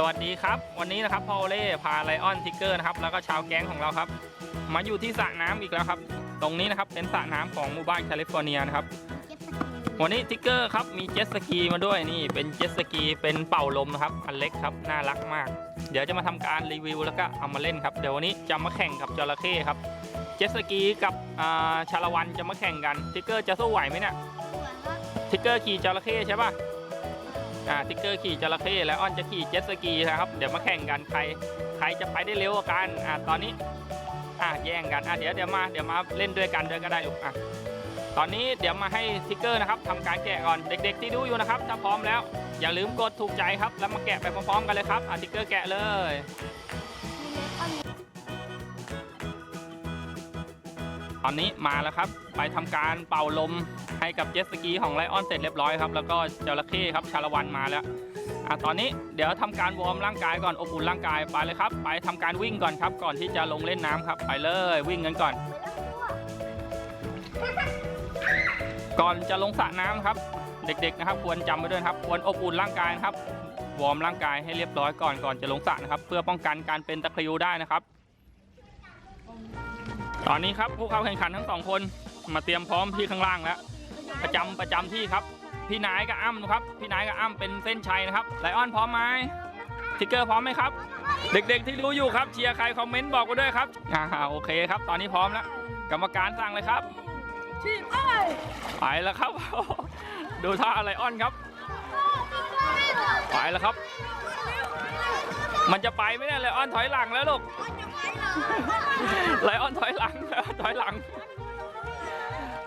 สวัสดีครับ วันนี้นะครับพอลเล่พาไลออนทิกเกอร์นะครับแล้วก็ชาวแก๊งของเราครับ มาอยู่ที่สระน้ำอีกแล้วครับ ตรงนี้นะครับเป็นสระน้ำของหมู่บ้านแคลิฟอร์เนียนะครับวันนี้ทิกเกอร์ครับมีเจ็ตสกีมาด้วยนี่เป็นเจ็ตสกีเป็นเป่าลมนะครับอันเล็กครับน่ารักมาก เดี๋ยวจะมาทำการรีวิวแล้วก็เอามาเล่นครับเดี๋ยววันนี้จะมาแข่งกับจระเข้ครับเจ็ตสกีกับอ่าชาละวันจะมาแข่งกันทิกเกอร์จะสู้ไหวไหมเนี่ยทิกเกอร์ขี่จระเข้ใช่ปะ อ่าทิกเกอร์ขี่จระเข้แล้วอ้อนจะขี่เจ็ตสกีนะครับเดี๋ยวมาแข่งกันใครใครจะไปได้เร็วกว่ากันอ่าตอนนี้อ่าแย่งกันอ่าเดี๋ยวเดี๋ยวมาเดี๋ยวมาเล่นด้วยกันด้วยก็ได้ลูกอะตอนนี้เดี๋ยวมาให้ทิกเกอร์นะครับทำการแกะก่อนเด็ก ๆ ที่ดูอยู่นะครับถ้าพร้อมแล้ว อย่าลืมกดถูกใจครับแล้วมาแกะไปพร้อมๆกันเลยครับอะทิกเกอร์แกะเลย อนนี้มาแล้วครับ ไปทำการเป่าลมให้กับเจ็ตสกีของไลออนเสร็จเรียบร้อยครับ แล้วก็จระเข้ครับชาละวันมาแล้วอะตอนนี้เดี๋ยวทำการวอร์มร่างกายก่อนอบอุ่นร่างกายไปเลยครับ ไปทำการวิ่งก่อนครับ ก่อนที่จะลงเล่นน้ำครับ ไปเลยวิ่งกันก่อน ก่อนจะลงสระน้ำครับ เด็กๆนะครับ ควรจำไว้ด้วยครับ ควรอบอุ่นร่างกายครับวอร์มร่างกายให้เรียบร้อยก่อนก่อนจะลงสระนะครับ เพื่อป้องกันการเป็นตะคริวได้นะครับ ตอนนี้ครับผู้เข้าแข่งขันทั้งสองคนมาเตรียมพร้อมที่ข้างล่างแล้วประจำประจำที่ครับ พี่นายกับอ้ำนะครับ พี่นายกับอ้ำเป็นเส้นชัยนะครับไลออนพร้อมไหมทิกเกอร์พร้อมไหมครับ เด็กๆที่รู้อยู่ครับเชียร์ใครคอมเมนต์บอกมาด้วยครับอ่าโอเคครับ ตอนนี้พร้อมแล้วกรรมการสั่งเลยครับทีมอ้ยไปแล้วครับ ดูท่าไลออนครับไปแล้วครับ มันจะไปไหมเนี่ยไลออนถอยหลังแล้วลูก ไลออนถอยหลังแล้วถอยหลัง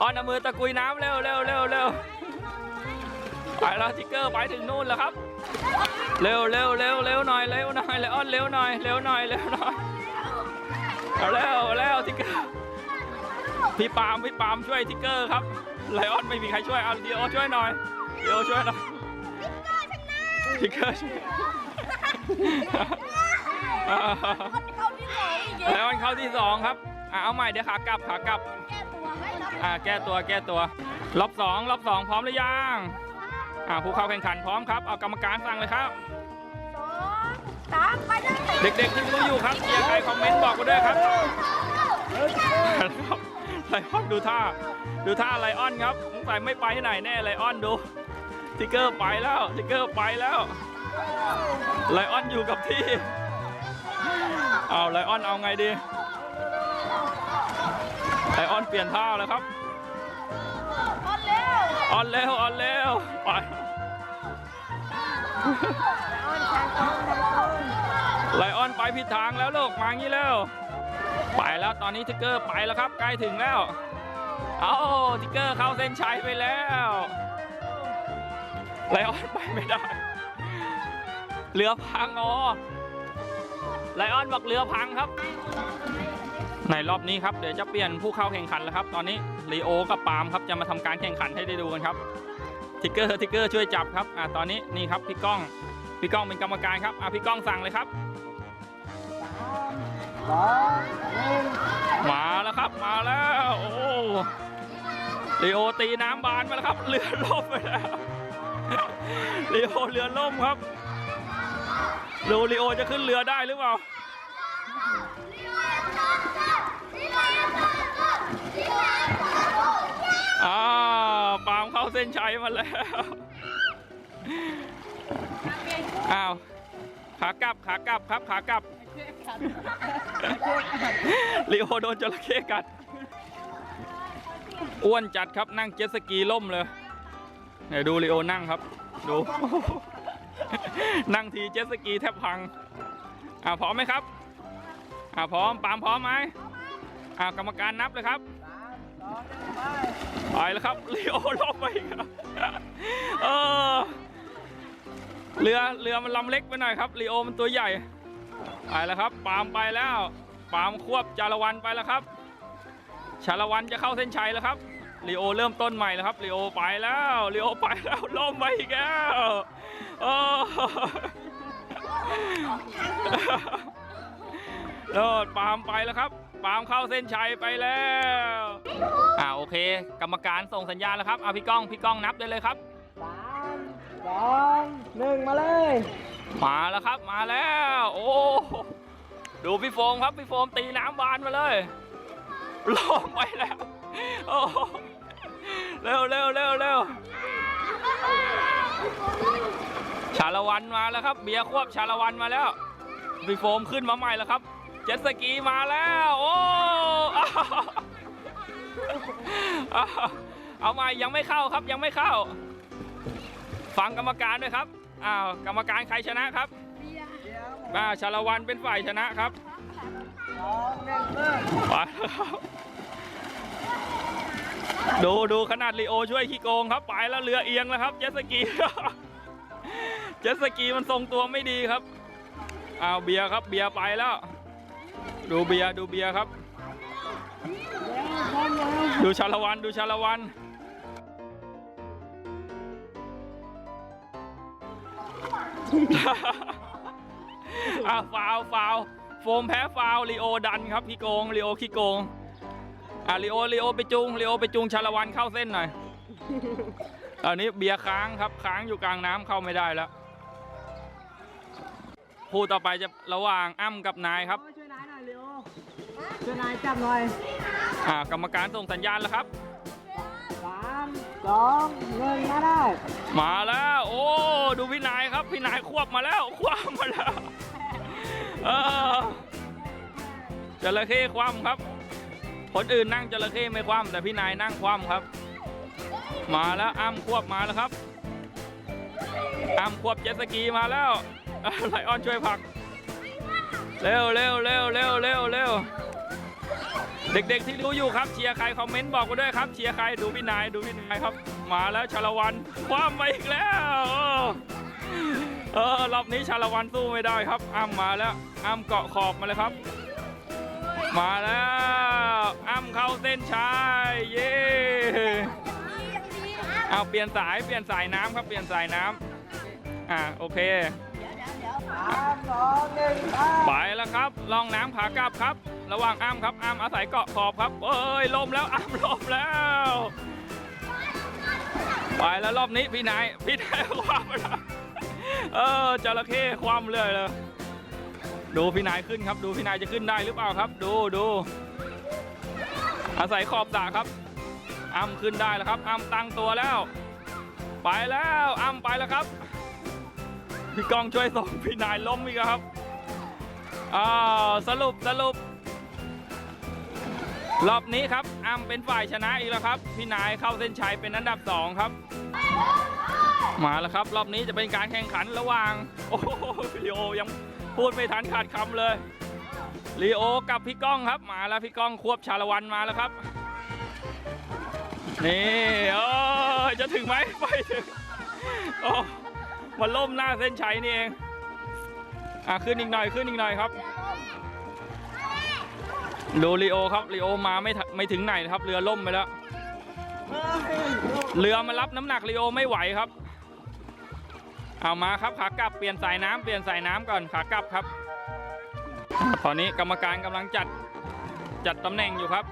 ออนเอามือตะกุยน้ำเร็วเร็วเร็วเร็วไปแล้วทิกเกอร์ไปถึงนู่นแล้วครับ เร็วเร็วเร็วเร็วหน่อยเร็วหน่อยไลออนเร็วหน่อยเร็วหน่อยเร็วหน่อยเอาเร็วเร็วทิกเกอร์พี่ปาล์มพี่ปาล์มช่วยทิกเกอร์ครับไลออนไม่มีใครช่วยเอาเดียวช่วยหน่อยเดียวช่วยหน่อยทิกเกอร์ช่วยเข้าที่ไหนเย้ ไลออนเข้าที่สองครับอะเอาใหม่เดี๋ยวขากลับขากลับแก้ตัวให้รับอ่าแก้ตัวแก้ตัวรอบสองรอบสองพร้อมหรือยังอ่าผู้เข้าแข่งขันพร้อมครับเอากรรมการสั่งเลยครับสองสามไปเลยเด็กๆที่ดูอยู่ครับเชียร์ใครคอมเมนต์บอกมาด้วยครับไลออนดูท่า ดูท่าไลออนครับสงสัยไม่ไปไหนแน่ไลออนดูทิกเกอร์ไปแล้วทิกเกอร์ไปแล้วไลออนอยู่กับที่ เอาไลออนเอาไงดี ไลออนเปลี่ยนท่าแล้วครับคนเร็ว ออนเร็ว ออนเร็ว ไปอ้อนชายตรงชายตรงไลออนไปผิดทางแล้วลูกมางี้แล้ว ไปแล้วตอนนี้ทิกเกอร์ไปแล้วครับ ใกล้ถึงแล้ว เอาทิกเกอร์เข้าเส้นชัยไปแล้วไลออนไปไม่ได้เรือพังอ๋อ ไลออนบอกเรือพังครับ ในรอบนี้ครับเดี๋ยวจะเปลี่ยนผู้เข้าแข่งขันแล้วครับ ตอนนี้ลีโอกับปาล์มครับจะมาทำการแข่งขันให้ได้ดูกันครับทิกเกอร์ทิกเกอร์ช่วยจับครับอ่าตอนนี้นี่ครับพี่ก้องพี่ก้องเป็นกรรมการครับอะพี่ก้องสั่งเลยครับมาแล้วครับมาแล้วโอ้ลีโอตีน้ำบานมาแล้วครับเรือล่มไปแล้วลีโอเรือล่มครับ ดูลีโอจะขึ้นเรือได้หรือเปล่า อ่า ปาล์มเข้าเส้นชัยมาแล้ว อ้าว ขากลับ ขากลับครับ ขากลับลีโอโดนจระเข้กัด อ้วนจัดครับนั่งเจ็ตสกีล่มเลย เดี๋ยวดูลีโอนั่งครับ ดู นั่งทีเจ็ตสกีแทบพัง อ่าพร้อมไหมครับ อ่าพร้อมปามพร้อมไหมอ่ากรรมการนับเลยครับไปแล้วครับลีโอล่มไปอีกครับเออเรือเรือมันลำเล็กไปหน่อยครับลีโอมันตัวใหญ่ไปแล้วครับ ปามไปแล้ว ปามควบจารวันไปแล้วครับ ชาละวันจะเข้าเส้นชัยแล้วครับ ลีโอเริ่มต้นใหม่แล้วครับลีโอไปแล้วลีโอไปแล้วล่มไปอีกแล้วโอ้โลดปาล์มไปแล้วครับปาล์มเข้าเส้นชัยไปแล้วอ่าโอเค กรรมการส่งสัญญาณแล้วครับเอาพี่ก้องพี่ก้องนับได้เลยครับสามสองหนึ่งมาเลย มาแล้วครับมาแล้ว โอ้ดูพี่โฟมครับพี่โฟมตีน้ำบานมาเลยลงไปแล้ว โอ้เร็วเร็วเร็วเร็วชาละวันมาแล้วครับ เบียร์ควบชาละวันมาแล้วพี่โฟมขึ้นมาใหม่แล้วครับ เจ็ตสกีมาแล้ว โอ้อ้าวอ้าวเอาใหม่ยังไม่เข้าครับยังไม่เข้า ฟังกรรมการด้วยครับอ้าวกรรมการใครชนะครับเบียร์เดี๋ยวอ่าชาละวันเป็นฝ่ายชนะครับสองหนึ่งเริ่มไป ดูดูขนาดลีโอช่วยขี้โกงครับไปแล้วเรือเอียงแล้วครับ เจ็ตสกี เจ็ตสกีมันทรงตัวไม่ดีครับอ้าวเบียร์ครับเบียร์ไปแล้ว ดูเบียร์ดูเบียร์ครับ ดูชาละวันดูชาละวันอะฟาวฟาวโฟมแพ้ฟาวลีโอดันครับพี่โกงลีโอขี้โกง อะลีโอลีโอไปจุงลีโอไปจุงชาละวันเข้าเส้นหน่อยตอนนี้เบียร์ค้างครับค้างอยู่กลางน้ำเข้าไม่ได้แล้วคู่ต่อไปจะระหว่างอ้ำกับนายครับช่วยนายหน่อยเร็วช่วยนายจับหน่อยอ่ากรรมการส่งสัญญาณแล้วครับสามสองหนึ่งมาได้ มาแล้ว โอ้ดูพี่นายครับพี่นายควบมาแล้ว ควบมาแล้วเออจระเข้คว่ำครับ คนอื่นนั่งจระเข้ไม่คว่ำแต่พี่นายนั่งคว่ำครับ มาแล้วอ้ำควบมาแล้วครับอ้ำควบเจ็ตสกีมาแล้วไลออนช่วยผลักเร็วเร็วเร็วเร็วเร็วเร็วเด็กๆที่ดูอยู่ครับเชียร์ใครคอมเมนต์บอกมาด้วยครับเชียร์ใครดูพี่นายดูพี่นายครับ มาแล้วชาละวันคว้ามไปอีกแล้วเออรอบนี้ชาละวันสู้ไม่ได้ครับอ้ำมาแล้วอ้ำเกาะขอบมาเลยครับ มาแล้ว อ้ำเข้าเส้นชัยเย้เอาเปลี่ยนสายเปลี่ยนสายน้ำครับเปลี่ยนสายน้ำอ่าโอเคสามสองหนึ่งไปไปแล้วครับล่องน้ำขากลับครับ ระหว่างอ้ำครับอ้ำอาศัยเกาะขอบครับเอ้ยล่มแล้วอ้ำล่มแล้วไปแล้วรอบนี้พี่นายพี่นายคว่ำไปแล้วเออจระเข้คว่ำเลยเลย ดูพี่นายขึ้นครับ ดูพี่นายจะขึ้นได้หรือเปล่าครับ ดูดู อาศัยขอบสระครับอ้ำขึ้นได้แล้วครับอ้ำตั้งตัวแล้ว ไปแล้วอ้ำไปแล้วครับ พี่กองช่วยส่งพี่นายล้มอีกครับอ่าสรุปสรุป รอบนี้ครับอ้ำเป็นฝ่ายชนะอีกแล้วครับ พี่นายเข้าเส้นชัยเป็นอันดับสองครับ มาแล้วครับ รอบนี้จะเป็นการแข่งขันระหว่าง โอ้โหลีโอยังพูดไม่ทันขาดคำเลย ลีโอกับพี่ก้องครับมาแล้วพี่ก้องควบชาละวันมาแล้วครับ นี่เออจะถึงไหมไปถึงโอ้มันล่มหน้าเส้นชัยนี่เองอะขึ้นอีกหน่อยขึ้นอีกหน่อยครับดูลีโอครับลีโอมาไม่ไม่ถึงไหนนะครับ เรือล่มไปแล้วเฮ้ยลูกเรือมารับน้ำหนักลีโอไม่ไหวครับ เอามาครับขากลับเปลี่ยนสายน้ำเปลี่ยนสายน้ำก่อนขากลับครับ ตอนนี้กรรมการกำลังจัดจัดตำแหน่งอยู่ครับ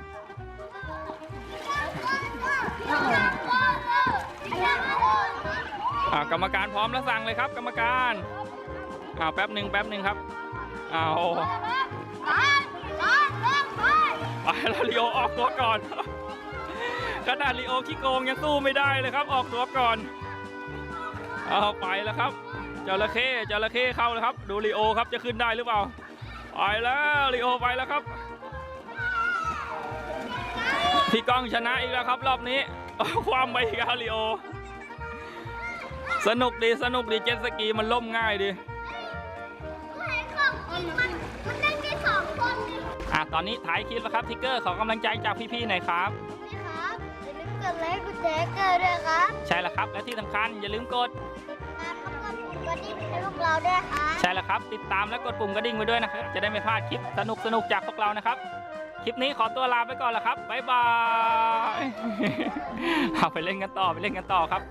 กรรมการพร้อมแล้วสั่งเลยครับ กรรมการอ่าแป๊บหนึ่งแป๊บหนึ่งครับเอาไปแล้วลีโอออกตัวก่อนขนาดลีโอขี้โกงยังสู้ไม่ได้เลยครับ ออกตัวก่อนเอาไปแล้วครับจระเข้จระเข้เข้าแล้วครับ ดูลีโอครับจะขึ้นได้หรือเปล่า ไปแล้วลีโอไปแล้วครับ พี่ก้องชนะอีกแล้วครับ รอบนี้ ความไปอีกแล้วลีโอ สนุกดีสนุกดีเจ็ตสกีมันล่มง่ายดีอะตอนนี้ถ่ายคลิปแล้วครับทิกเกอร์ขอกำลังใจจากพี่ๆหน่อยครับกดไลค์กดแชร์กันด้วยครับ ใช่แล้วครับและที่สำคัญอย่าลืมกด มาพบกับผมวันนี้ให้พวกเราด้วยค่ะใช่แล้วครับ ติดตามและกดปุ่มกระดิ่งไว้ด้วยนะครับ จะได้ไม่พลาดคลิปสนุกสนุกจากพวกเรานะครับ คลิปนี้ขอตัวลาไปก่อนแล้วครับบ๊ายบายเอาไปเล่นกันต่อไปเล่นกันต่อครับ